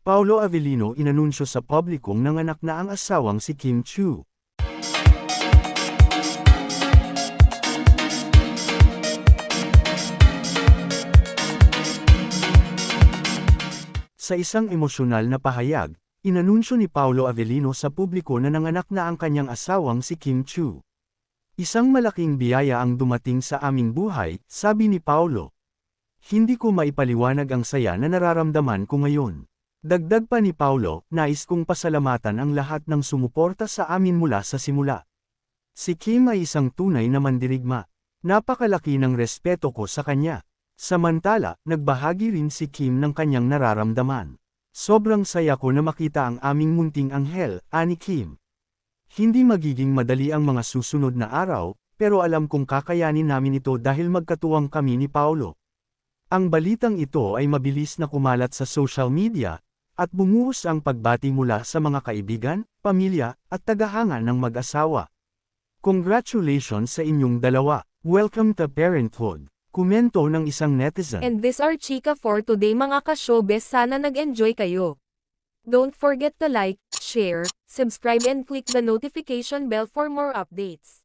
Paulo Avellino inanunsyo sa publikong nanganak na ang asawang si Kim Chu. Sa isang emosyonal na pahayag, inanunsyo ni Paulo Avellino sa publiko na nanganak na ang kanyang asawang si Kim Chu. Isang malaking biyaya ang dumating sa aming buhay, sabi ni Paulo. Hindi ko maipaliwanag ang saya na nararamdaman ko ngayon. Dagdag pa ni Paulo, nais kong pasalamatan ang lahat ng sumuporta sa amin mula sa simula. Si Kim ay isang tunay na mandirigma. Napakalaki ng respeto ko sa kanya. Samantala, nagbahagi rin si Kim ng kanyang nararamdaman. Sobrang saya ko na makita ang aming munting anghel, ani Kim. Hindi magiging madali ang mga susunod na araw, pero alam kong kakayanin namin ito dahil magkatuwang kami ni Paulo. Ang balitang ito ay mabilis na kumalat sa social media, at bumuhos ang pagbati mula sa mga kaibigan, pamilya, at tagahanga ng mag-asawa. Congratulations sa inyong dalawa. Welcome to parenthood. Komento ng isang netizen. And this are Chika for today mga ka-showbiz sana nag-enjoy kayo. Don't forget to like, share, subscribe and click the notification bell for more updates.